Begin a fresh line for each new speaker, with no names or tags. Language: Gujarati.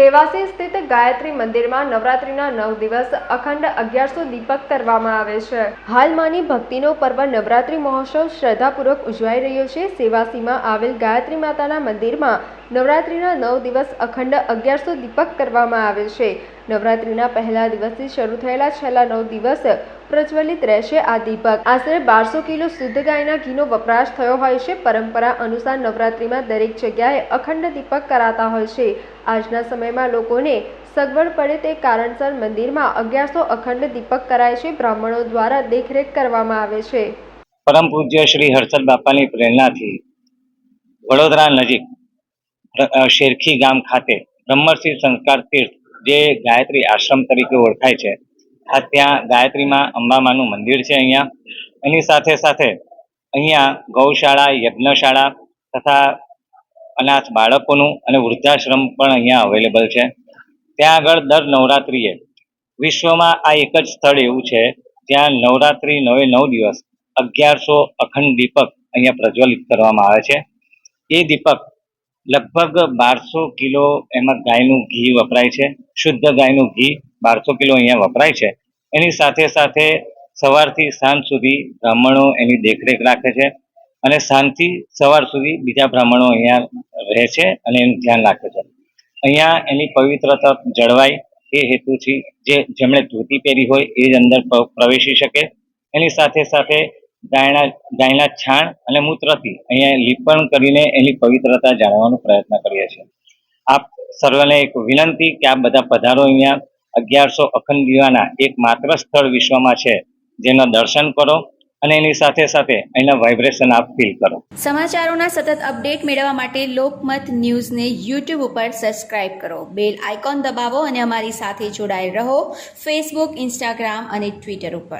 સેવાસી સ્થિત ગાયત્રી મંદિરમાં નવરાત્રિના નવ દિવસ અખંડ અગિયારસો દીપક કરવામાં આવે છે. હાલમાંની ભક્તિનો પર્વ નવરાત્રિ મહોત્સવ શ્રદ્ધાપૂર્વક ઉજવાઈ રહ્યો છે. સેવાસીમાં આવેલ ગાયત્રી માતાના મંદિરમાં નવરાત્રિના નવ દિવસ અખંડ અગિયારસો દીપક કરવામાં આવે છે. નવરાત્રીના પહેલા દિવસથી શરૂ થયેલા છેલ્લા નવ દિવસ પ્રજ્વલિત રહેશે આ દીપક. આશરે બારસો કિલો શુદ્ધ ગાયના ઘીનો વપરાશ થયો હોય છે. પરંપરા અનુસાર નવરાત્રિમાં દરેક જગ્યાએ અખંડ દીપક કરાતા હોય છે. આજના સમયમાં લોકોને સગવડ પડે તે કારણસર મંદિરમાં અગિયારસો અખંડ દીપક કરાય છે. બ્રાહ્મણો દ્વારા દેખરેખ કરવામાં આવે છે.
પરમ પૂજ્ય શ્રી હર્ષદ બાપાની પ્રેરણાથી વડોદરા નજીક શેરખી ગામ ખાતે બ્રહ્મર્ષિ સંસ્કાર તીર્થ, જે ગાયત્રી આશ્રમ તરીકે ઓળખાય છે આ ત્યાં ગાયત્રીમાં અંબામાનું મંદિર છે અહીંયા. એની સાથે સાથે અહીંયા ગૌશાળા, યજ્ઞશાળા તથા અનાથ બાળકોનું અને વૃદ્ધાશ્રમ પણ અહીંયા અવેલેબલ છે. ત્યાં આગળ દર નવરાત્રિએ વિશ્વમાં આ એક જ સ્થળ એવું છે, જ્યાં નવરાત્રિ નવે નવ દિવસ અગિયારસો અખંડ દીપક અહીંયા પ્રજ્વલિત કરવામાં આવે છે. એ દીપક લગભગ બારસો કિલો એમાં ગાયનું ઘી વપરાય છે, શુદ્ધ ગાયનું ઘી બારસો કિલો અહીંયા વપરાય છે. એની સાથે સાથે સવારથી સાંજ સુધી બ્રાહ્મણો એની દેખરેખ રાખે છે અને સાંજથી સવાર સુધી બીજા બ્રાહ્મણો અહીંયા રહે છે અને એનું ધ્યાન રાખે છે. અહીંયા એની પવિત્રતા જળવાય એ હેતુથી જે જેમણે ધોતી પહેરી હોય એ જ અંદર પ્રવેશી શકે. એની સાથે સાથે ગાયના ગાયના છાણ અને મૂત્રથી અહીંયા લીપણ કરીને એની પવિત્રતા જાળવવાનો પ્રયત્ન કરીએ છીએ. આપ સર્વને એક વિનંતી કે આપ બધા પધારો અહીંયા અગિયારસો અખંડ દીવાના એક માત્ર સ્થળ વિશ્વમાં છે. જેનો દર્શન કરો અને એની સાથે સાથે એના વાઇબ્રેશન આપ ફીલ કરો.
સમાચારોના સતત અપડેટ મેળવવા માટે લોકમત ન્યૂઝને યુટ્યુબ ઉપર સબસ્ક્રાઇબ કરો. બેલ આઇકોન દબાવો અને અમારી સાથે જોડાયેલ રહો. ફેસબુક ઇન્સ્ટાગ્રામ અને ટ્વિટર ઉપર.